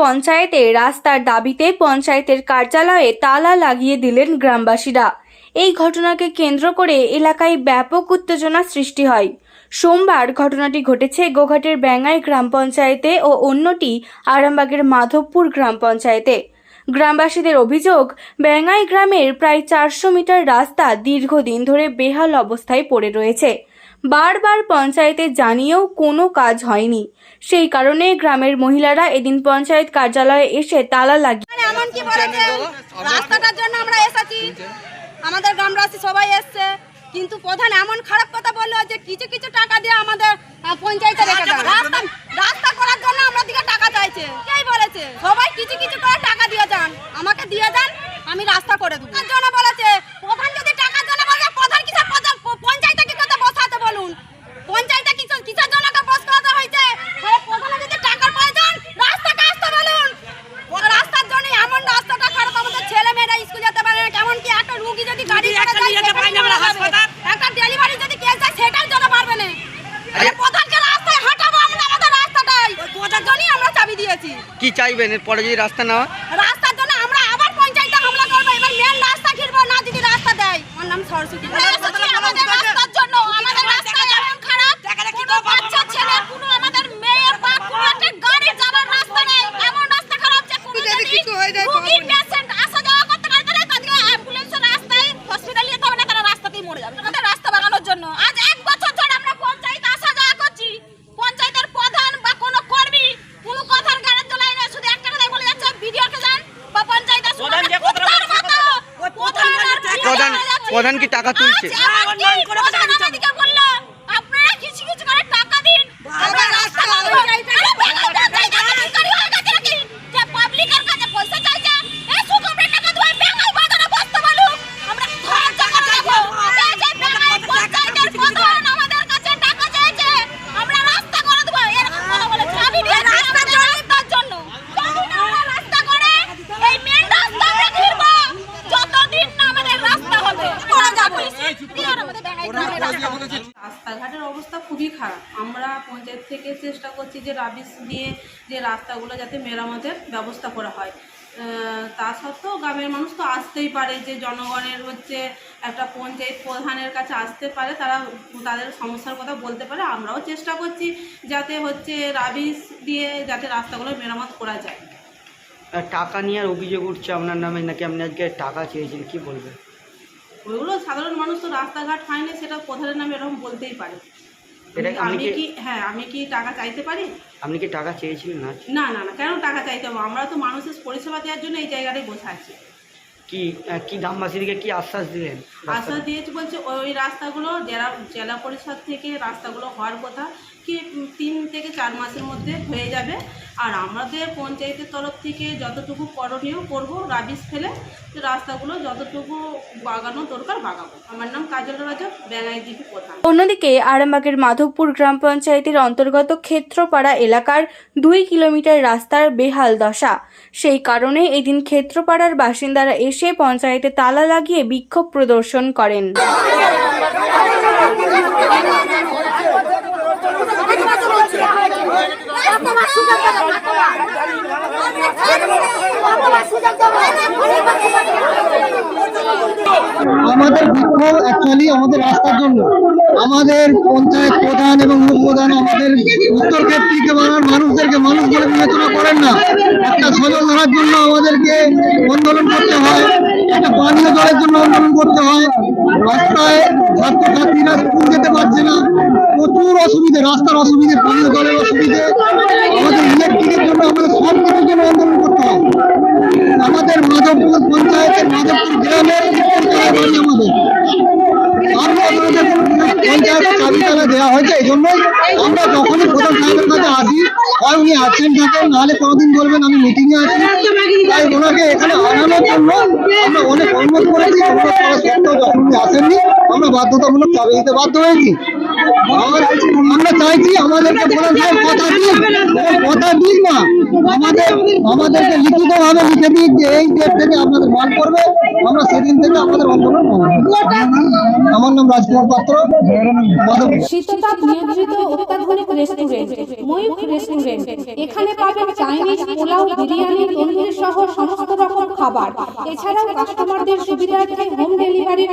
পঞ্চায়েতে রাস্তার দাবিতে পঞ্চায়েতের কার্যালয়ে তালা লাগিয়ে দিলেন গ্রামবাসীরা। এই ঘটনাকে কেন্দ্র করে এলাকায় ব্যাপক উত্তেজনা সৃষ্টি হয়। সোমবার ঘটনাটি ঘটেছে গোঘাটের ব্যাঙ্গাই গ্রাম পঞ্চায়েতে ও অন্যটি আরামবাগের মাধবপুর গ্রাম পঞ্চায়েতে। গ্রামবাসীদের অভিযোগ ব্যাঙ্গাই গ্রামের প্রায় চারশো মিটার রাস্তা দীর্ঘদিন ধরে বেহাল অবস্থায় পড়ে রয়েছে। বারবার পঞ্চায়েতে জানিয়েও কোনো কাজ হয়নি। সেই কারণে গ্রামের মহিলারা এদিন পঞ্চায়েত কার্যালয়ে এসে তালা লাগিয়ে মানে এমন কি বলেছে? রাস্তাটার জন্য আমরা আমাদের গ্রামবাসী সবাই এসছে। কিন্তু প্রধান এমন খারাপ কথা বলল যে কিছু কিছু টাকা দিয়ে আমাদের পঞ্চায়েতে রেখে রাস্তা রাস্তা করার জন্য আমরা দিকে টাকা চাইছে। কে বলেছে? সবাই কিছু কিছু করে টাকা দিয়ে যান। আমাকে দিয়ে যান, আমি রাস্তা করে দেবো। জন্য বলেছে প্রধান যদি টাকার জন্য বলে প্রধান কিসের প্রধান প- পঞ্চায়েতে কি কথা বসাতে বলুন পঞ্চায়েতে কিছু কিসের জন্য ওকে বস করাতে হয়েছে তাহলে প্রধানে যদি টাকার প্রয়োজন রাস্তাকে আসতে বলুন রাস্তার জন্য এমন রাস্তাটা খারাপ আমাদের ছেলে মেয়েরা স্কুল যেতে পারে না কেমন কি একটা রুগী যদি গাড়ি করে যায় সেটার জন্য পারবে। একটা ডেলিভারি যদি কেস যায় সেটার জন্য পারবে না তাহলে প্রধানকে রাস্তায় হাঁটাবো আমরা আমাদের রাস্তাটাই। ওটার জন্যই আমরা চাবি দিয়েছি। কি চাইবেন? এরপরে যদি রাস্তা না হয়? রাস্তার জন্য আমরা আবার পঞ্চায়েতে হামলা করব এবার মেন রাস্তা ঘিরবো না যদি রাস্তা দেয়। আমার নাম সরস্বতী। আমাদের রাস্তার জন্য। আমাদের রাস্তা এমন খারাপ কোনো বাচ্চা ছেলে কোনো আমাদের মেয়ের বা কোনো একটা গাড়ি যাবার রাস্তা নেই। এমন রাস্তা খারাপ যে কোনো যদি কিছু হয়ে যায় রোগী পেশেন্ট আসা যাওয়া করতে পারে তাহলে তাদেরকে অ্যাম্বুলেন্সের রাস্তায় হসপিটালে যেতে হবে না তারা রাস্তাতেই মরে যাবে? রাস্তা বাগানোর জন্য। আজ এক বছর ধরে আমরা পঞ্চায়েতে আসা যাওয়া করছি পঞ্চায়েতের প্রধান বা কোনো কর্মী কোনো কথার গাড়ি তোলায় না শুধু একটা কথাই বলে যাচ্ছে ভিডিওকে যান বা পঞ্চায়েতের প্রধান যে কথাটা বলছে কুত্তার মতো। প্রধান আর ভিডিও প্রধান কি টাকা তুলছে? রাস্তাঘাটের অবস্থা খুবই খারাপ। আমরা পঞ্চায়েত থেকে চেষ্টা করছি যে রাবিশ দিয়ে যে রাস্তাগুলো যাতে মেরামতের ব্যবস্থা করা হয়। আহ, তা সত্ত্বেও গ্রামের মানুষ তো আসতেই পারে যে জনগণের হচ্ছে একটা পঞ্চায়েত প্রধানের কাছে আসতে পারে তারা তাদের সমস্যার কথা বলতে পারে। আমরাও চেষ্টা করছি যাতে হচ্ছে রাবিশ দিয়ে যাতে রাস্তাগুলো মেরামত করা যায়। আর টাকা নিয়ে আর অভিযোগ উঠছে আপনার নামে নাকি আপনি আজকে টাকা চেয়েছেন কি বলবেন? ওইগুলো সাধারণ মানুষ তো রাস্তাঘাট হয়নি সেটা প্রধানের নামে এরকম বলতেই পারে। আমি কি হ্যাঁ আমি কি টাকা চাইতে পারি? আপনি কি টাকা চেয়েছিলেন না? না না না কেন টাকা চাইতে হবে? আমরা তো মানুষের পরিষেবা দেওয়ার জন্য এই জায়গাটায় বসে আছি। কি কি গ্রামবাসীদেরকে কি আশ্বাস দিলেন আশ্বাস দিয়েছি বলছে ওই রাস্তাগুলো জেলা জেলা পরিষদ থেকে রাস্তাগুলো হওয়ার কথা কি তিন থেকে চার মাসের মধ্যে হয়ে যাবে? আর আমাদের পঞ্চায়েতের তরফ থেকে যতটুকু করণীয় করব, রাবিশ ফেলে রাস্তাগুলো যতটুকু বাগানো দরকার বাগাবো। আমার নাম কাজল রাজক ব্যাঙ্গাই জিপি প্রধান। অন্যদিকে আরামবাগের মাধবপুর গ্রাম পঞ্চায়েতের অন্তর্গত ক্ষেত্রপাড়া এলাকার দুই কিলোমিটার রাস্তার বেহাল দশা। সেই কারণে এদিন ক্ষেত্রপাড়ার বাসিন্দারা এসে পঞ্চায়েতে তালা লাগিয়ে বিক্ষোভ প্রদর্শন করেন। আমাদের রাস্তার জন্য। আমাদের পঞ্চায়েত প্রধান এবং উপপ্রধান আমাদের উত্তর ক্ষেত্রীকে মানুষদেরকে মানুষ বলে বিবেচনা করেন না। একটা সজল ধরার জন্য আমাদেরকে আন্দোলন করতে হয়, একটা পানীয় জলের জন্য আন্দোলন করতে হয়। রাস্তায় ছাত্রছাত্রীরা স্কুল যেতে পারছে না। প্রচুর অসুবিধে, রাস্তার অসুবিধে, পানীয় জলের অসুবিধে। আমাদের ইলেকট্রিকের জন্য আমাদের সব কিছুর জন্য আন্দোলন করতে হয় আমাদের মাধবপুর পঞ্চায়েতের মাধবপুর গ্রামের উত্তরতলায় বাড়ি আমাদের আমরা আমাদের দেওয়া হয়েছে, এই জন্যই আমরা যখনই কাছে আসি, হয় উনি আছেন থাকেন, নাহলে কোনোদিন বলবেন আমি মিটিংয়ে আছি। তাই ওনাকে এখানে আনানোর জন্য অনেক আসেননি আমরা বাধ্যতামূলক চাবি দিতে বাধ্য হয়েছি। আমরা চাইছি আমাদেরকে কথা দিন। কথা দিন না। আমাদের আমাদেরকে লিখে দিন যে এই ডেট থেকে আপনাদের মাল করবে আমরা সেদিন থেকে আমাদের আন্দোলন আমার নাম রাজকুমার পাত্র। এখানে পাবেন চাইনিজ পোলাও, বিরিয়ানি সহ সমস্ত রকম খাবার। এছাড়াও কাস্টমারদের সুবিধার্থে হোম ডেলিভারির